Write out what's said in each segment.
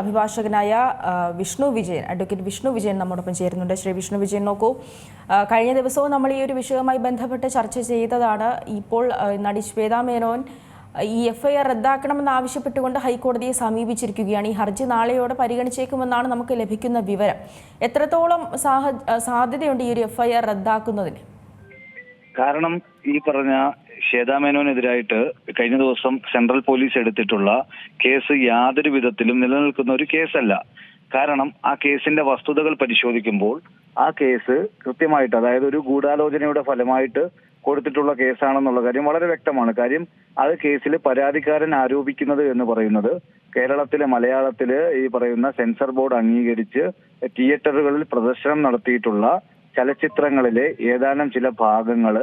അഭിഭാഷകനായ വിഷ്ണു വിജയൻ അഡ്വക്കേറ്റ് വിഷ്ണു വിജയൻ നമ്മോടൊപ്പം ചേരുന്നുണ്ട്. ശ്രീ വിഷ്ണു വിജയൻ നോക്കൂ കഴിഞ്ഞ ദിവസവും നമ്മൾ ഈ ഒരു വിഷയവുമായി ബന്ധപ്പെട്ട് ചർച്ച ചെയ്തതാണ്. ഇപ്പോൾ നടി ശ്വേതാ മേനോൻ ഈ എഫ് ഐ ആർ റദ്ദാക്കണമെന്ന് ആവശ്യപ്പെട്ടുകൊണ്ട് ഹൈക്കോടതിയെ സമീപിച്ചിരിക്കുകയാണ്. ഈ ഹർജി നാളെയോടെ പരിഗണിച്ചേക്കുമെന്നാണ് നമുക്ക് ലഭിക്കുന്ന വിവരം. എത്രത്തോളം സാഹ സാധ്യതയുണ്ട് ഈ ഒരു എഫ് ഐ ആർ റദ്ദാക്കുന്നതിന്? കാരണം ഈ പറഞ്ഞ ശ്വേതാ മേനോനെതിരായിട്ട് കഴിഞ്ഞ ദിവസം സെൻട്രൽ പോലീസ് എടുത്തിട്ടുള്ള കേസ് യാതൊരു വിധത്തിലും നിലനിൽക്കുന്ന ഒരു കേസല്ല. കാരണം ആ കേസിന്റെ വസ്തുതകൾ പരിശോധിക്കുമ്പോൾ ആ കേസ് കൃത്യമായിട്ട് അതായത് ഒരു ഗൂഢാലോചനയുടെ ഫലമായിട്ട് കൊടുത്തിട്ടുള്ള കേസാണെന്നുള്ള കാര്യം വളരെ വ്യക്തമാണ്. കാര്യം അത് കേസിൽ പരാതിക്കാരൻ ആരോപിക്കുന്നത് എന്ന് പറയുന്നത് കേരളത്തിലെ മലയാളത്തിൽ ഈ പറയുന്ന സെൻസർ ബോർഡ് അംഗീകരിച്ച് തിയേറ്ററുകളിൽ പ്രദർശനം നടത്തിയിട്ടുള്ള ചലച്ചിത്രങ്ങളിലെ ഏതാനും ചില ഭാഗങ്ങൾ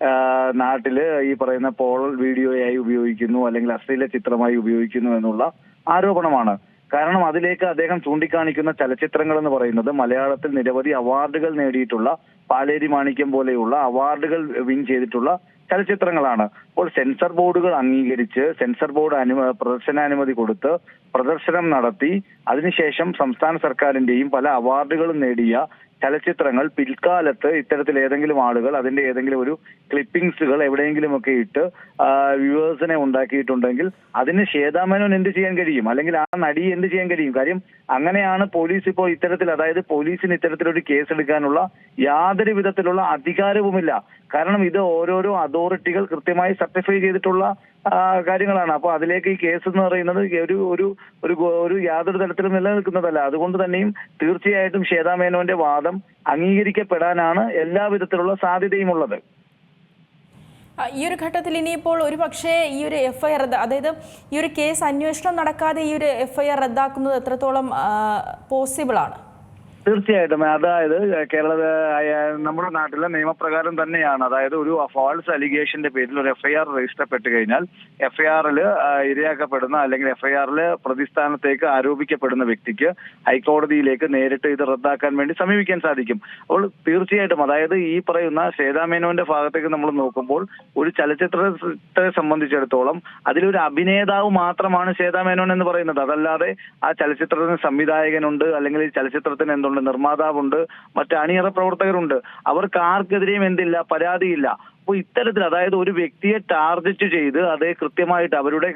ആ, നാട്ടിൽ ഈ പറയുന്ന പോൾ വീഡിയോയായി ഉപയോഗിക്കുന്നു അല്ലെങ്കിൽ അശ്ലീല ചിത്രമായി ഉപയോഗിക്കുന്നു എന്നുള്ള ആരോപണമാണ്. കാരണം അതിലേക്ക് അദ്ദേഹം ചൂണ്ടിക്കാണിക്കുന്ന ചലച്ചിത്രങ്ങൾ എന്ന് പറയുന്നത് മലയാളത്തിൽ നിരവധി അവാർഡുകൾ നേടിയിട്ടുള്ള പാലേരി മാണിക്യം പോലെയുള്ള അവാർഡുകൾ വിൻ ചെയ്തിട്ടുള്ള ചലച്ചിത്രങ്ങളാണ്. അപ്പോൾ സെൻസർ ബോർഡുകൾ അംഗീകരിച്ച് സെൻസർ ബോർഡ് അനു പ്രദർശനാനുമതി കൊടുത്ത് പ്രദർശനം നടത്തി അതിനുശേഷം സംസ്ഥാന സർക്കാരിന്റെയും പല അവാർഡുകളും നേടിയ ചലച്ചിത്രങ്ങൾ പിൽക്കാലത്ത് ഇത്തരത്തിൽ ഏതെങ്കിലും ആളുകൾ അതിന്റെ ഏതെങ്കിലും ഒരു ക്ലിപ്പിംഗ്സുകൾ എവിടെയെങ്കിലുമൊക്കെ ഇട്ട് വ്യൂവേഴ്സിനെ ഉണ്ടാക്കിയിട്ടുണ്ടെങ്കിൽ അതിന് ശ്വേതാമേനോൻ എന്ത് ചെയ്യാൻ കഴിയും? അല്ലെങ്കിൽ ആ നടി എന്ത് ചെയ്യാൻ കഴിയും? കാര്യം അങ്ങനെയാണ് പോലീസ് ഇപ്പോൾ ഇത്തരത്തിൽ അതായത് പോലീസിന് ഇത്തരത്തിലൊരു കേസ് എടുക്കാനുള്ള യാതൊരു വിധത്തിലുള്ള അധികാരവുമില്ല. കാരണം ഇത് ഓരോരോ അതോറിറ്റികൾ കൃത്യമായി സർട്ടിഫൈ ചെയ്തിട്ടുള്ള കാര്യങ്ങളാണ്. അപ്പൊ അതിലേക്ക് ഈ കേസ് എന്ന് പറയുന്നത് ഒരു ഒരു ഒരു ഒരു യാതൊരു തരത്തിലും നിലനിൽക്കുന്നതല്ല. അതുകൊണ്ട് തന്നെയും തീർച്ചയായിട്ടും ശ്വേതാ മേനോന്റെ വാദം അംഗീകരിക്കപ്പെടാനാണ് എല്ലാ വിധത്തിലുള്ള സാധ്യതയും ഉള്ളത്. ഈ ഒരു ഘട്ടത്തിൽ ഇനിയിപ്പോൾ ഒരു പക്ഷേ ഈ ഒരു എഫ് ഐ ആർ അതായത് ഈ ഒരു കേസ് അന്വേഷണം നടക്കാതെ ഈ ഒരു എഫ് ഐ ആർ റദ്ദാക്കുന്നത് എത്രത്തോളം പോസിബിൾ ആണ് തീർച്ചയായിട്ടും. അതായത് കേരള നമ്മുടെ നാട്ടിലെ നിയമപ്രകാരം തന്നെയാണ്. അതായത് ഒരു ഫോൾസ് അലിഗേഷന്റെ പേരിൽ ഒരു എഫ്ഐആർ രജിസ്റ്റർ പെട്ട് കഴിഞ്ഞാൽ എഫ്ഐആറിൽ ഇരയാക്കപ്പെടുന്ന അല്ലെങ്കിൽ എഫ്ഐആറിൽ പ്രതിസ്ഥാനത്തേക്ക് ആരോപിക്കപ്പെടുന്ന വ്യക്തിക്ക് ഹൈക്കോടതിയിലേക്ക് നേരിട്ട് ഇത് റദ്ദാക്കാൻ വേണ്ടി സമീപിക്കാൻ സാധിക്കും. അപ്പോൾ തീർച്ചയായിട്ടും അതായത് ഈ പറയുന്ന ശ്വേതാമേനോന്റെ ഭാഗത്തേക്ക് നമ്മൾ നോക്കുമ്പോൾ ഒരു ചലച്ചിത്രത്തെ സംബന്ധിച്ചിടത്തോളം അതിലൊരു അഭിനേതാവ് മാത്രമാണ് ശ്വേതാമേനോൻ എന്ന് പറയുന്നത്. അതല്ലാതെ ആ ചലച്ചിത്രത്തിന് സംവിധായകനുണ്ട് അല്ലെങ്കിൽ ചലച്ചിത്രത്തിന് എന്തുണ്ട് നിർമ്മാതാവുണ്ട് മറ്റ് അണിയറ പ്രവർത്തകരുണ്ട്. അവർക്ക് ആർക്കെതിരെയും എന്തില്ല പരാതിയില്ല. അപ്പോൾ ഇത്തരത്തിൽ അതായത് ഒരു വ്യക്തിയെ ടാർഗറ്റ് ചെയ്ത് അതേ കൃത്യമായിട്ട് അവരുടെ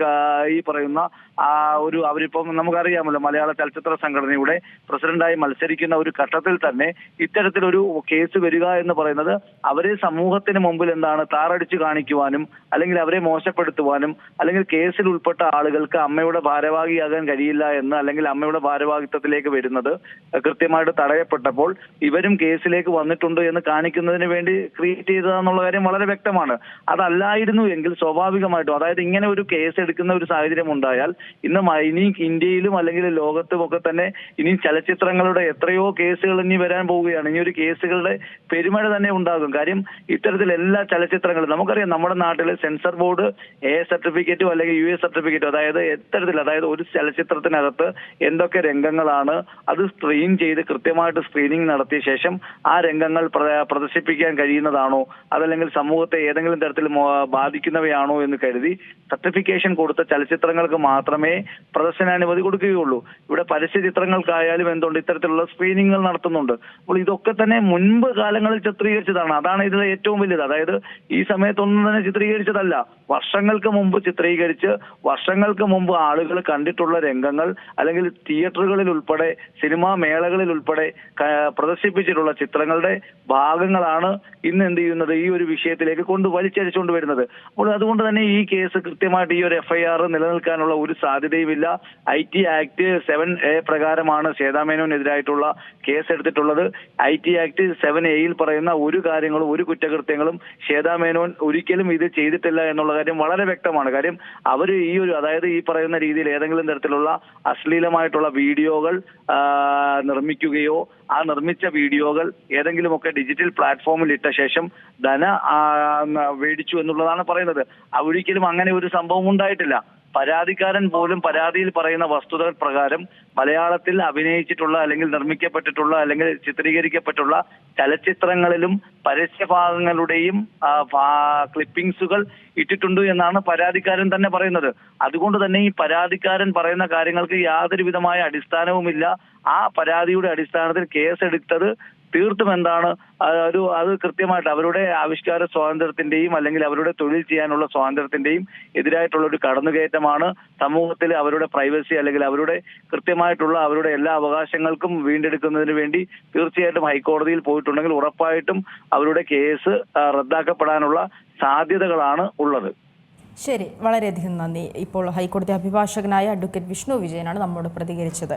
ഈ പറയുന്ന ആ ഒരു അവരിപ്പം നമുക്കറിയാമല്ലോ മലയാള ചലച്ചിത്ര സംഘടനയുടെ പ്രസിഡന്റായി മത്സരിക്കുന്ന ഒരു ഘട്ടത്തിൽ തന്നെ ഇത്തരത്തിലൊരു കേസ് വരിക എന്ന് പറയുന്നത് അവരെ സമൂഹത്തിന് മുമ്പിൽ എന്താണ് താറടിച്ചു കാണിക്കുവാനും അല്ലെങ്കിൽ അവരെ മോശപ്പെടുത്തുവാനും അല്ലെങ്കിൽ കേസിൽ ഉൾപ്പെട്ട ആളുകൾക്ക് അമ്മയുടെ ഭാരവാഹിയാകാൻ കഴിയില്ല എന്ന് അല്ലെങ്കിൽ അമ്മയുടെ ഭാരവാഹിത്വത്തിലേക്ക് വരുന്നത് കൃത്യമായിട്ട് തടയപ്പെട്ടപ്പോൾ ഇവരും കേസിലേക്ക് വന്നിട്ടുണ്ട് എന്ന് കാണിക്കുന്നതിന് വേണ്ടി ക്രിയേറ്റ് ചെയ്തതെന്നുള്ള കാര്യം വളരെ വ്യക്തമാണ്. അതല്ലായിരുന്നു എങ്കിൽ സ്വാഭാവികമായിട്ടും അതായത് ഇങ്ങനെ ഒരു കേസ് എടുക്കുന്ന ഒരു സാഹചര്യം ഉണ്ടായാൽ ഇന്ന് ഇനി ഇന്ത്യയിലും അല്ലെങ്കിൽ ലോകത്തും ഒക്കെ തന്നെ ഇനി ചലച്ചിത്രങ്ങളുടെ എത്രയോ കേസുകൾ ഇനി വരാൻ പോവുകയാണ്. ഇനി ഒരു കേസുകളുടെ പെരുമഴ തന്നെ ഉണ്ടാകും. കാര്യം ഇത്തരത്തിൽ എല്ലാ ചലച്ചിത്രങ്ങളും നമുക്കറിയാം നമ്മുടെ നാട്ടിൽ സെൻസർ ബോർഡ് എ സർട്ടിഫിക്കറ്റോ അല്ലെങ്കിൽ യു എ സർട്ടിഫിക്കറ്റോ അതായത് എത്തരത്തിൽ അതായത് ഒരു ചലച്ചിത്രത്തിനകത്ത് എന്തൊക്കെ രംഗങ്ങളാണ് അത് സ്ക്രീൻ ചെയ്ത് കൃത്യമായിട്ട് സ്ക്രീനിങ് നടത്തിയ ശേഷം ആ രംഗങ്ങൾ പ്ര- പ്രദർശിപ്പിക്കാൻ കഴിയുന്നതാണോ അതല്ലെങ്കിൽ സമൂഹത്തെ ഏതെങ്കിലും തരത്തിൽ ബാധിക്കുന്നവയാണോ എന്ന് കരുതി സർട്ടിഫിക്കേഷൻ കൊടുത്ത ചലച്ചിത്രങ്ങൾക്ക് മാത്രമേ പ്രദർശനാനുമതി കൊടുക്കുകയുള്ളൂ. ഇവിടെ പരസ്യ ചിത്രങ്ങൾക്കായാലും എന്തുണ്ട് ഇത്തരത്തിലുള്ള സ്ക്രീനിങ്ങുകൾ നടത്തുന്നുണ്ട്. അപ്പോൾ ഇതൊക്കെ തന്നെ മുൻപ് കാലങ്ങളിൽ ചിത്രീകരിച്ചതാണ്. അതാണ് ഇതിലെ ഏറ്റവും വലുത് അതായത് ഈ സമയത്തൊന്നും തന്നെ ചിത്രീകരിച്ചതല്ല. വർഷങ്ങൾക്ക് മുമ്പ് ചിത്രീകരിച്ച് വർഷങ്ങൾക്ക് മുമ്പ് ആളുകൾ കണ്ടിട്ടുള്ള രംഗങ്ങൾ അല്ലെങ്കിൽ തിയേറ്ററുകളിൽ ഉൾപ്പെടെ സിനിമാ മേളകളിൽ ഉൾപ്പെടെ പ്രദർശിപ്പിച്ചിട്ടുള്ള ചിത്രങ്ങളുടെ ഭാഗങ്ങളാണ് ഇന്ന് എന്ത് ചെയ്യുന്നത് ഈ ഒരു വിഷയത്തിലേക്ക് കൊണ്ട് വലിച്ചടിച്ചുകൊണ്ട് വരുന്നത്. അപ്പോൾ അതുകൊണ്ട് തന്നെ ഈ കേസ് കൃത്യമായിട്ട് ഈ ഒരു എഫ്ഐആർ നിലനിൽക്കാനുള്ള ഒരു സാധ്യതയുമില്ല. I T act seven A പ്രകാരമാണ് ശ്വേതാമേനോനെതിരായിട്ടുള്ള കേസ് എടുത്തിട്ടുള്ളത് ഐ ടി ആക്ട് സെവൻ എയിൽ പറയുന്ന ഒരു കാര്യങ്ങളും ഒരു കുറ്റകൃത്യങ്ങളും ശ്വേതാമേനോൻ ഒരിക്കലും ഇത് ചെയ്തിട്ടില്ല എന്നുള്ള കാര്യം വളരെ വ്യക്തമാണ്. കാര്യം അവർ ഈ ഒരു അതായത് ഈ പറയുന്ന രീതിയിൽ ഏതെങ്കിലും തരത്തിലുള്ള അശ്ലീലമായിട്ടുള്ള വീഡിയോകൾ നിർമ്മിക്കുകയോ ആ നിർമ്മിച്ച വീഡിയോകൾ ഏതെങ്കിലുമൊക്കെ ഡിജിറ്റൽ പ്ലാറ്റ്ഫോമിൽ ഇട്ട ശേഷം ധന മേടിച്ചു എന്നുള്ളതാണ് പറയുന്നത്. ഒരിക്കലും അങ്ങനെ ഒരു സംഭവം ഉണ്ടായിട്ടില്ല. പരാതിക്കാരൻ പോലും പരാതിയിൽ പറയുന്ന വസ്തുതകൾ പ്രകാരം മലയാളത്തിൽ അഭിനയിച്ചിട്ടുള്ള അല്ലെങ്കിൽ നിർമ്മിക്കപ്പെട്ടിട്ടുള്ള അല്ലെങ്കിൽ ചിത്രീകരിക്കപ്പെട്ടുള്ള ചലച്ചിത്രങ്ങളിലും പരസ്യഭാഗങ്ങളുടെയും ക്ലിപ്പിംഗ്സുകൾ ഇട്ടിട്ടുണ്ട് എന്നാണ് പരാതിക്കാരൻ തന്നെ പറയുന്നത്. അതുകൊണ്ട് തന്നെ ഈ പരാതിക്കാരൻ പറയുന്ന കാര്യങ്ങൾക്ക് യാതൊരു വിധമായ അടിസ്ഥാനവുമില്ല. ആ പരാതിയുടെ അടിസ്ഥാനത്തിൽ കേസെടുത്തത് തീർത്തും എന്താണ് ഒരു അത് കൃത്യമായിട്ട് അവരുടെ ആവിഷ്കാര സ്വാതന്ത്ര്യത്തിന്റെയും അല്ലെങ്കിൽ അവരുടെ തൊഴിൽ ചെയ്യാനുള്ള സ്വാതന്ത്ര്യത്തിന്റെയും എതിരായിട്ടുള്ള ഒരു കടന്നുകയറ്റമാണ് സമൂഹത്തിൽ അവരുടെ പ്രൈവസി അല്ലെങ്കിൽ അവരുടെ കൃത്യമായിട്ടുള്ള അവരുടെ എല്ലാ അവകാശങ്ങൾക്കും വീണ്ടെടുക്കുന്നതിന് വേണ്ടി തീർച്ചയായിട്ടും ഹൈക്കോടതിയിൽ പോയിട്ടുണ്ടെങ്കിൽ ഉറപ്പായിട്ടും അവരുടെ കേസ് റദ്ദാക്കപ്പെടാനുള്ള സാധ്യതകളാണ് ഉള്ളത്. ശരി വളരെയധികം നന്ദി. ഇപ്പോൾ ഹൈക്കോടതി അഭിഭാഷകനായ അഡ്വക്കേറ്റ് വിഷ്ണു വിജയനാണ് നമ്മോട് പ്രതികരിച്ചത്.